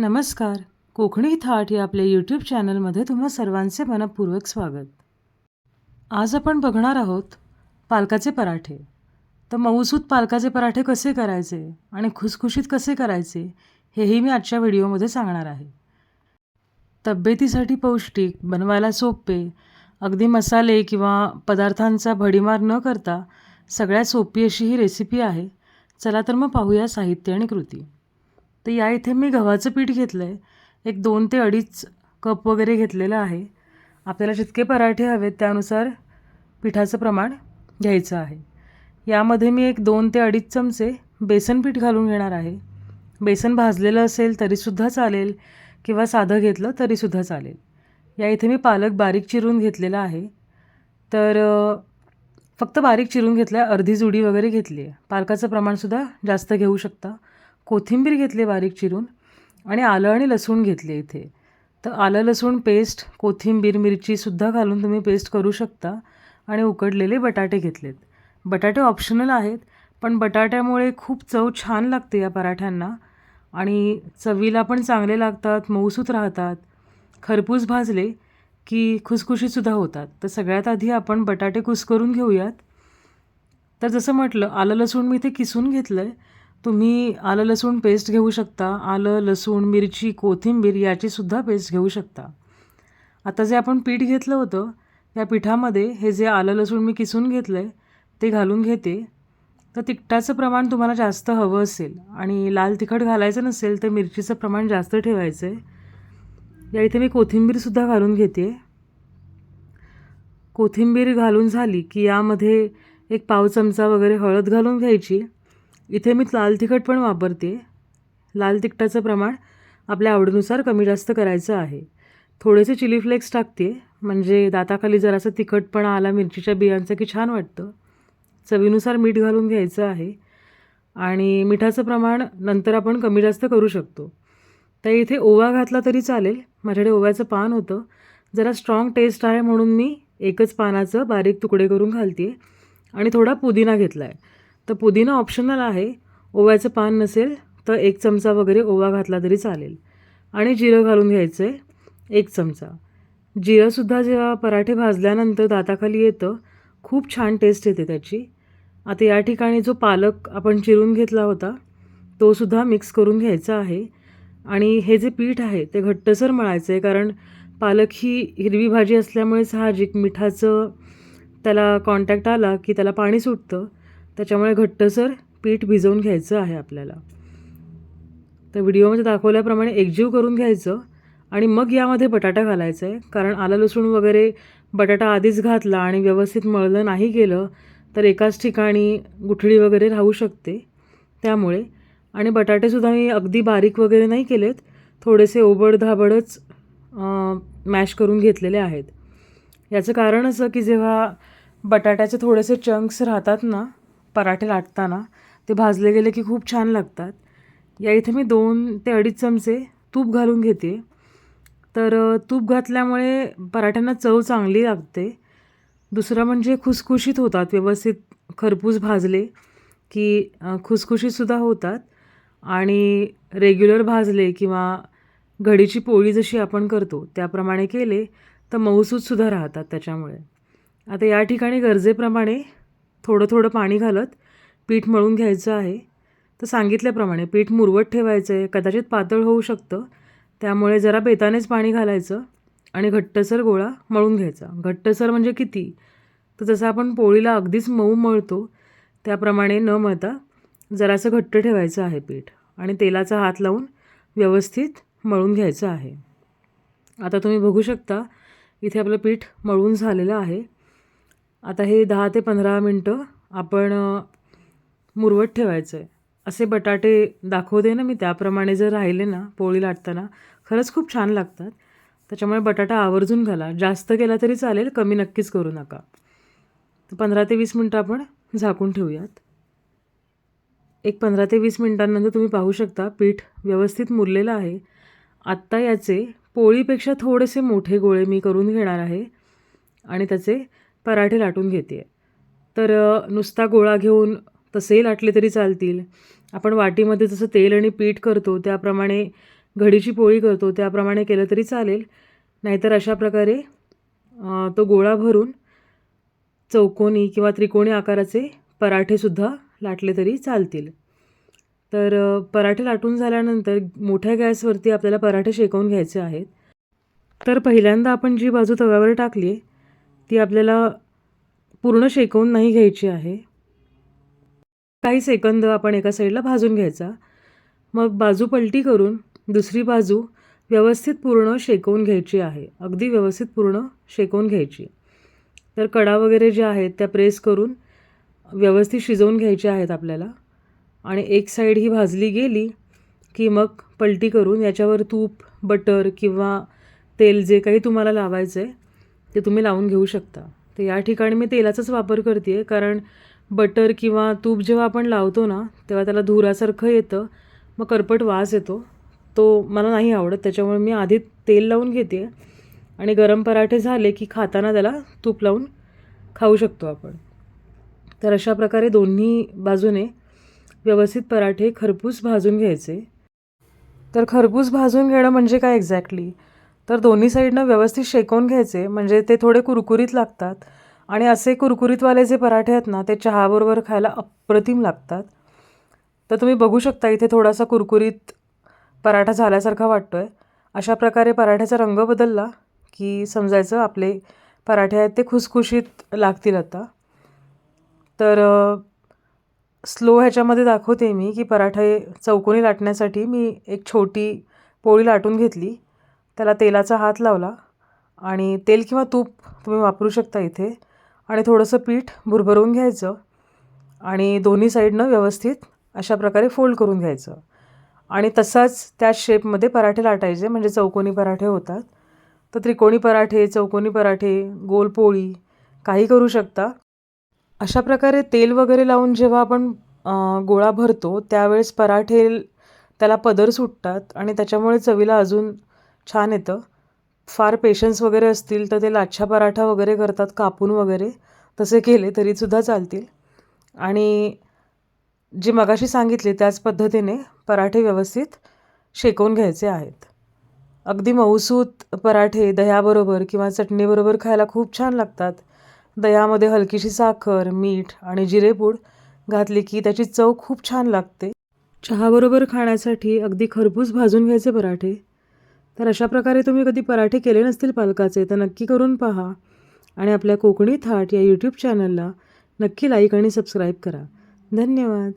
नमस्कार. कोकणी थाट या आपल्या यूट्यूब चॅनलमध्ये तुम्हा सर्वांचे मनपूर्वक स्वागत. आज आपण बघणार आहोत पालकाचे पराठे. तर मऊसूत पालकाचे पराठे कसे करायचे आणि खुसखुशीत कसे करायचे हेही मी आजच्या व्हिडिओमध्ये सांगणार आहे. तब्येतीसाठी पौष्टिक बनवायला सोपे अगदी मसाले किंवा पदार्थांचा भडीमार न करता सगळ्यात सोपी अशी ही रेसिपी आहे. चला तर मग पाहूया साहित्य आणि कृती. तर या इथे मी गव्हाचं पीठ घेतलं आहे एक दोन ते अडीच कप वगैरे घेतलेलं आहे. आपल्याला जितके पराठे हवेत त्यानुसार पिठाचं प्रमाण घ्यायचं आहे. यामध्ये मी एक दोन ते अडीच चमचे बेसन पीठ घालून घेणार आहे. बेसन भाजलेलं असेल तरीसुद्धा चालेल किंवा साधं घेतलं तरीसुद्धा चालेल. या इथे मी पालक बारीक चिरून घेतलेला आहे. तर फक्त बारीक चिरून घेतला आहे अर्धी जुडी वगैरे घेतली आहे पालकाचं प्रमाणसुद्धा जास्त घेऊ शकता. कोथिंबीर घेतली बारीक चिरून आणि आलं आणि लसूण घेतले इथे. तर आलं लसूण पेस्ट कोथिंबीर मिरचीसुद्धा घालून तुम्ही पेस्ट करू शकता. आणि उकडलेले बटाटे घेतलेत. बटाटे ऑप्शनल आहेत पण बटाट्यामुळे खूप चव छान लागते या पराठ्यांना. आणि चवीला पण चांगले लागतात मऊसूत राहतात. खरपूस भाजले की खुसखुशीतसुद्धा होतात. तर सगळ्यात आधी आपण बटाटे कुस्करून घेऊयात. तर जसं म्हटलं आलं लसूण मी इथे किसून घेतलं आहे तुम्ही आलं लसूण पेस्ट घेऊ शकता. आलं लसूण मिरची कोथिंबीर याचीसुद्धा पेस्ट घेऊ शकता. आता जे आपण पीठ घेतलं होतं या पिठामध्ये हे जे आलं लसूण मी किसून घेतलं आहे ते घालून घेते. तर तिखटाचं प्रमाण तुम्हाला जास्त हवं असेल आणि लाल तिखट घालायचं नसेल तर मिरचीचं प्रमाण जास्त ठेवायचं आहे या इथे मी कोथिंबीरसुद्धा घालून घेते. कोथिंबीर घालून झाली की यामध्ये एक पाव चमचा वगैरे हळद घालून घ्यायची. इथे मी लाल तिखट पण वापरते. लाल तिखटाचं प्रमाण आपल्या आवडीनुसार कमी जास्त करायचं आहे. थोडेसे चिली फ्लेक्स टाकते म्हणजे दाताखाली जरासं तिखटपणा आला मिरचीच्या बियांचं की छान वाटतं. चवीनुसार मीठ घालून घ्यायचं आहे. आणि मिठाचं प्रमाण नंतर आपण कमी जास्त करू शकतो. तर इथे ओवा घातला तरी चालेल. माझ्याकडे ओव्याचं पान होतं. जरा स्ट्रॉंग टेस्ट आहे म्हणून मी एकच पानाचं बारीक तुकडे करून घालते. आणि थोडा पुदिना घेतला आहे तर पुदिना ऑप्शनल आहे. ओव्याचं पान नसेल तर एक चमचा वगैरे ओवा घातला तरी चालेल. आणि जिरं घालून घ्यायचं आहे एक चमचा. जिरंसुद्धा जेव्हा पराठे भाजल्यानंतर दाताखाली येतं खूप छान टेस्ट येते त्याची. आता या ठिकाणी जो पालक आपण चिरून घेतला होता तोसुद्धा मिक्स करून घ्यायचा आहे. आणि हे जे पीठ आहे ते घट्टसर मळायचं आहे कारण पालक ही हिरवी भाजी असल्यामुळे साहजिक मिठाचं त्याला कॉन्टॅक्ट आला की त्याला पाणी सुटतं. त्याच्यामुळे घट्टसर पीठ भिजवून घ्यायचं आहे आपल्याला. तर व्हिडिओमध्ये दाखवल्याप्रमाणे एकजीव करून घ्यायचं आणि मग यामध्ये बटाटा घालायचा आहे कारण आलं लसूण वगैरे बटाटा आधीच घातला आणि व्यवस्थित मळलं नाही गेलं तर एकाच ठिकाणी गुठळी वगैरे राहू शकते त्यामुळे. आणि बटाटेसुद्धा मी अगदी बारीक वगैरे नाही केलेत. थोडेसे ओबडधाबडच मॅश करून घेतलेले आहेत. याचं कारण असं की जेव्हा बटाट्याचे थोडेसे चंक्स राहतात ना पराठे लाटताना ते भाजले गेले की खूप छान लागतात. या इथे मी दोन ते अडीच चमचे तूप घालून घेते. तर तूप घातल्यामुळे पराठ्यांना चव चांगली लागते. दुसरं म्हणजे खुसखुशीत होतात व्यवस्थित खरपूस भाजले की खुसखुशीतसुद्धा होतात. आणि रेग्युलर भाजले किंवा घडीची पोळी जशी आपण करतो त्याप्रमाणे केले तर मऊसूतसुद्धा राहतात त्याच्यामुळे. आता या ठिकाणी गरजेप्रमाणे थोडं थोडं पाणी घालत पीठ मळून घ्यायचं आहे. तर सांगितल्याप्रमाणे पीठ मुरवत ठेवायचं आहे. कदाचित पातळ होऊ शकतं. त्यामुळे जरा बेतानेच पाणी घालायचं आणि घट्टसर गोळा मळून घ्यायचा. घट्टसर म्हणजे किती? तर जसं आपण पोळीला अगदीच मऊ मळतो त्याप्रमाणे न मळता जरासं घट्ट ठेवायचं आहे पीठ आणि तेलाचा हात लावून व्यवस्थित मळून घ्यायचं आहे. आता तुम्ही बघू शकता इथे आपलं पीठ मळून झालेलं आहे. आता हे दहा ते पंधरा मिनटं आपण मुरवत ठेवायचं आहे असे बटाटे दाखवते ना मी त्याप्रमाणे जर राहिले ना पोळी लाटताना खरंच खूप छान लागतात. त्याच्यामुळे बटाटा आवर्जून घाला. जास्त केला तरी चालेल कमी नक्कीच करू नका. तर पंधरा ते वीस मिनटं आपण झाकून ठेवूयात. एक पंधरा ते वीस मिनटांनंतर तुम्ही पाहू शकता पीठ व्यवस्थित मुरलेलं आहे. आत्ता याचे पोळीपेक्षा थोडेसे मोठे गोळे मी करून घेणार आहे. आणि त्याचे पराठे लाटून घेते. तर नुसता गोळा घेऊन तसेही लाटले तरी चालतील. आपण वाटीमध्ये जसं तेल आणि पीठ करतो त्याप्रमाणे घडीची पोळी करतो त्याप्रमाणे केलं तरी चालेल. नाहीतर अशा प्रकारे तो गोळा भरून चौकोनी किंवा त्रिकोणी आकाराचे पराठेसुद्धा लाटले तरी चालतील. तर पराठे लाटून झाल्यानंतर मोठ्या गॅसवरती आपल्याला पराठे शेकवून घ्यायचे आहेत. तर पहिल्यांदा आपण जी बाजू तव्यावर टाकली आहे ती आपल्याला पूर्ण शेकवून नाही घ्यायची आहे. काही सेकंद आपण एका साईडला भाजून घ्यायचा. मग बाजू पलटी करून दुसरी बाजू व्यवस्थित पूर्ण शेकवून घ्यायची आहे. अगदी व्यवस्थित पूर्ण शेकवून घ्यायची. तर कडा वगैरे ज्या आहेत त्या प्रेस करून व्यवस्थित शिजवून घ्यायच्या आहेत आपल्याला. आणि एक साईड ही भाजली गेली की मग पलटी करून याच्यावर तूप बटर किंवा तेल जे काही तुम्हाला लावायचं आहे ते तुम्ही लावून घेऊ शकता. तर या ठिकाणी मी तेलाचाच वापर करते आहे कारण बटर किंवा तूप जेव्हा आपण लावतो ना तेव्हा त्याला धुरासारखं येतं मग करपट वास येतो. तो मला नाही आवडत त्याच्यामुळे मी आधी तेल लावून घेते आणि गरम पराठे झाले की खाताना त्याला तूप लावून खाऊ शकतो आपण. तर अशा प्रकारे दोन्ही बाजूने व्यवस्थित पराठे खरपूस भाजून घ्यायचे. तर खरपूस भाजून घेणं म्हणजे काय एक्झॅक्टली तर दोन्ही साईडनं व्यवस्थित शेकवून घ्यायचे म्हणजे ते थोडे कुरकुरीत लागतात. आणि असे कुरकुरीतवाले जे पराठे आहेत ना ते चहाबरोबर खायला अप्रतिम लागतात. तर तुम्ही बघू शकता इथे थोडासा कुरकुरीत पराठा झाल्यासारखा वाटतो आहे अशा प्रकारे पराठ्याचा रंग बदलला की समजायचं आपले पराठे आहेत ते खुसखुशीत लागतील आता. तर स्लो ह्याच्यामध्ये दाखवते मी की पराठे चौकोनी लाटण्यासाठी मी एक छोटी पोळी लाटून घेतली. त्याला तेलाचा हात लावला आणि तेल किंवा तूप तुम्ही वापरू शकता इथे. आणि थोडंसं पीठ भुरभरून घ्यायचं आणि दोन्ही साईडनं व्यवस्थित अशा प्रकारे फोल्ड करून घ्यायचं. आणि तसाच त्याच शेपमध्ये पराठे लाटायचे म्हणजे चौकोनी पराठे होतात. तर त्रिकोणी पराठे चौकोनी पराठे गोल पोळी काही करू शकता. अशा प्रकारे तेल वगैरे लावून जेव्हा आपण गोळा भरतो त्यावेळेस पराठे त्याला पदर सुटतात आणि त्याच्यामुळे चवीला अजून छान येतं. फार पेशन्स वगैरे असतील तर ते लाच्छा पराठा वगैरे करतात कापून वगैरे. तसे केले तरीसुद्धा चालतील. आणि जी मगाशी सांगितली त्याच पद्धतीने पराठे व्यवस्थित शेकवून घ्यायचे आहेत. अगदी मऊसूत पराठे दह्याबरोबर किंवा चटणीबरोबर खायला खूप छान लागतात. दह्यामध्ये हलकीशी साखर मीठ आणि जिरेपूड घातली की त्याची चव खूप छान लागते. चहाबरोबर खाण्यासाठी अगदी खरपूस भाजून घ्यायचे पराठे. तर अशा प्रकारे तुम्ही कधी पराठे केले नसतील पालकाचे तर नक्की करून पहा. आणि आपल्या कोकणी थाट या यूट्यूब चॅनलला नक्की लाईक आणि सबस्क्राईब करा. धन्यवाद.